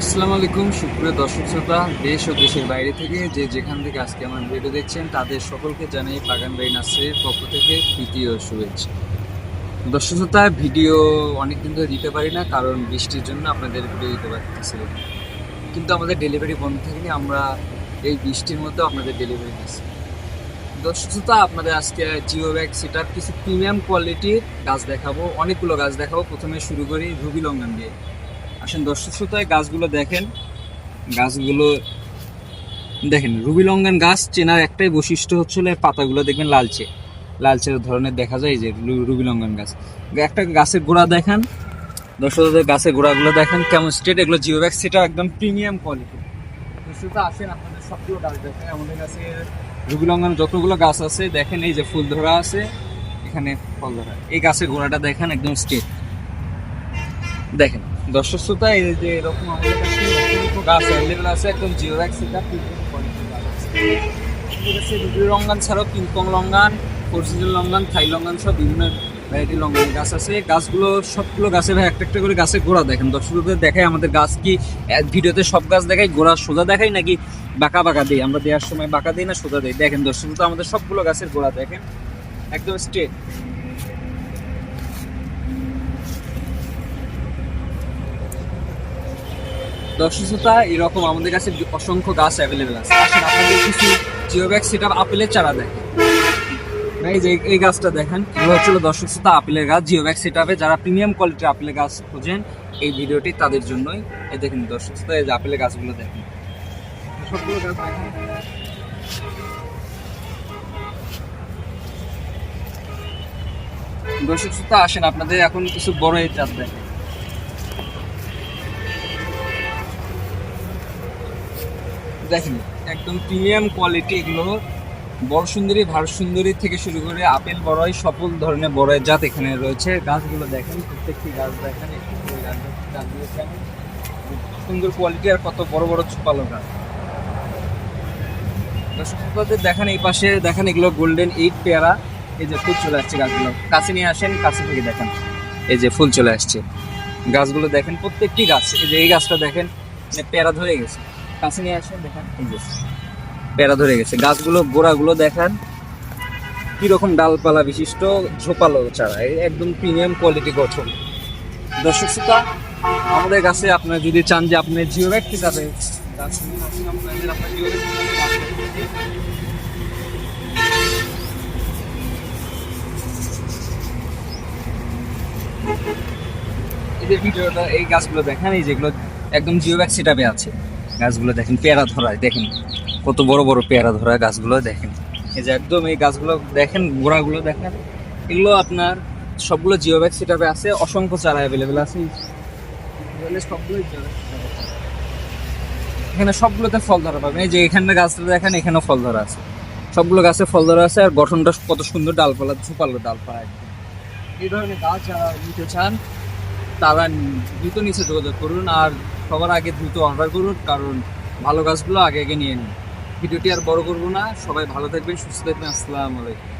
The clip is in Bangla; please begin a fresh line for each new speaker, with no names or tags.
আসসালামু আলাইকুম, সুপ্রিয় দর্শক শ্রোতা, দেশ ও দেশের বাইরে থেকে যে যেখান থেকে আজকে আমার ভিডিও দেখছেন, তাদের সকলকে জানাই বাগান বাই নার্সারির পক্ষ থেকে দ্বিতীয় শুভেচ্ছা। দর্শক শ্রোতা, ভিডিও অনেকদিন ধরে দিতে পারি না, কারণ বৃষ্টির জন্য আপনাদের ভিডিও দিতে পারতেছি না। কিন্তু আমাদের ডেলিভারি বন্ধ থাকেনি আমরা এই বৃষ্টির মধ্যে আপনাদের ডেলিভারি দিচ্ছি। দর্শক শ্রোতা, আপনাদের আজকে জিও ব্যাগ সেটার কিছু প্রিমিয়াম কোয়ালিটির গাছ দেখাবো, অনেকগুলো গাছ দেখাবো। প্রথমে শুরু করি রুবি লঙ্গান দিয়ে। আসেন দর্শক শ্রোতায়, গাছগুলো দেখেন। গাছগুলো দেখেন রুবি লঙ্গান গাছ চেনার একটাই বৈশিষ্ট্য হচ্ছিল এর পাতাগুলো দেখবেন লালচে। লালচে ধরনের দেখা যায় যে রুবি লঙ্গান গাছ। একটা গাছের গোড়া দেখান। দর্শক শ্রোতা গাছের গোড়াগুলো দেখেন কেমন স্টেট এগুলো জিও ব্যাগ সেটা একদম প্রিমিয়াম কোয়ালিটি দর্শক আসেন আপনাদের সবগুলো গাছ দেখেন আমাদের কাছে রুবি লঙ্গান যতগুলো গাছ আছে, দেখেন এই যে ফুল ধরা আছে, এখানে ফল ধরা। এই গাছের গোড়াটা দেখেন একদম স্টেট দেখেন। দর্শক শ্রোতা এই যে এরকম আমাদের কাছে গাছ অ্যাভেলেবেল আছে, একদম সেটা রুবি লঙ্গান ছাড়াও ping pong longan four season longan Thai longan সব বিভিন্ন ভ্যারাইটি লঙ্গান গাছ আছে। গাছগুলো, সবগুলো গাছে ভাই, একটা একটা করে গাছের গোড়া দেখেন। দর্শকদের দেখায় আমাদের গাছ কি ভিডিওতে সব গাছ দেখাই, গোড়া সোজা দেখাই নাকি বাঁকা বাঁকা দিই? আমরা দেওয়ার সময় বাঁকা দিই না, সোজা দিই? দেখেন দর্শক আমাদের সবগুলো গাছের গোড়া দেখেন। একদম স্ট্রেট দর্শক শ্রোতা এরকম আমাদের কাছে অসংখ্য গাছ অ্যাভেলেবেল আছে। আসেন, আপনাদের কিছু জিওব্যাগ সেট আপ আপেলের চারা দেখেন। এই যে, এই গাছটা দেখেন, এগুলো হচ্ছিল দর্শক শ্রোতা আপেলের গাছ জিওব্যাগ সেট আপে যারা প্রিমিয়াম কোয়ালিটির আপেলের গাছ খোঁজেন, এই ভিডিওটি তাদের জন্যই। এ দেখেন দর্শক শ্রোতা এই যে আপেলের গাছগুলো দেখেন। দেখেন। দর্শক শ্রোতা আসেন, আপনাদের এখন কিছু বড় এই চাষ দেখেন। দেখেন, একদম প্রিমিয়াম কোয়ালিটি এগুলো। বড় সুন্দরী, ভারত সুন্দরী থেকে শুরু করে আপেল বড়ই সকল ধরনের বড়ই জাত এখানে রয়েছে। গাছগুলো দেখেন, প্রত্যেকটি গাছ দেখেন। সুন্দর কোয়ালিটি আর কত বড় বড় ছোপালো গাছ। দর্শক শ্রোতাদের দেখেন এই পাশে, দেখেন এগুলো গোল্ডেন এইট পেয়ারা। এই যে ফুল চলে আসছে গাছগুলো। কাছে নিয়ে আসেন, কাছে থেকে দেখেন, এই যে ফুল চলে আসছে। গাছগুলো দেখেন, প্রত্যেকটি গাছ, এই যে এই গাছটা দেখেন মানে পেয়ারা ধরে গেছে। কাছে নিয়ে আসেন, দেখেন। পেয়ারা ধরে গেছে। গাছগুলো, গোড়াগুলো দেখান, কীরকম ডালপালা বিশিষ্ট, ঝোপালো চারা। একদম প্রিমিয়াম কোয়ালিটি গঠন। দর্শক শ্রোতা, আমাদের কাছে আপনারা যদি চান যে আপনি জিও ব্যাগ ঠিক আছে। এই এই গাছগুলো দেখেন, এই যেগুলো একদম জিও ব্যাগ সেটাপে আছে। গাছগুলো দেখেন, পেয়ারা ধরায়, দেখেন। কত বড় বড় পেয়ারা ধরা গাছগুলো দেখেন। এই যে একদম এই গাছগুলো দেখেন, গোড়াগুলো দেখেন, এগুলো আপনার সবগুলো জিও ব্যাগ সেটাপে আছে, অসংখ্য চারা অ্যাভেলেবেল আছে। এখানে সবগুলোতে ফল ধরা পাবেন। এই যে এখানে গাছটা দেখেন, এখানেও ফল ধরা আছে। সবগুলো গাছে ফল ধরা আছে, আর গঠনটা কত সুন্দর, ডালপালা ঝুপালো ডালপালা এই ধরনের গাছ নিতে চান, তারা দ্রুত নিচে যোগাযোগ করুন, আর সবার আগে দ্রুত অর্ডার করুন, কারণ ভালো গাছগুলো আগে আগে নিয়ে নিন। ভিডিওটি আর বড় করব না। সবাই ভালো থাকবেন, সুস্থ থাকবেন। আসসালামু আলাইকুম।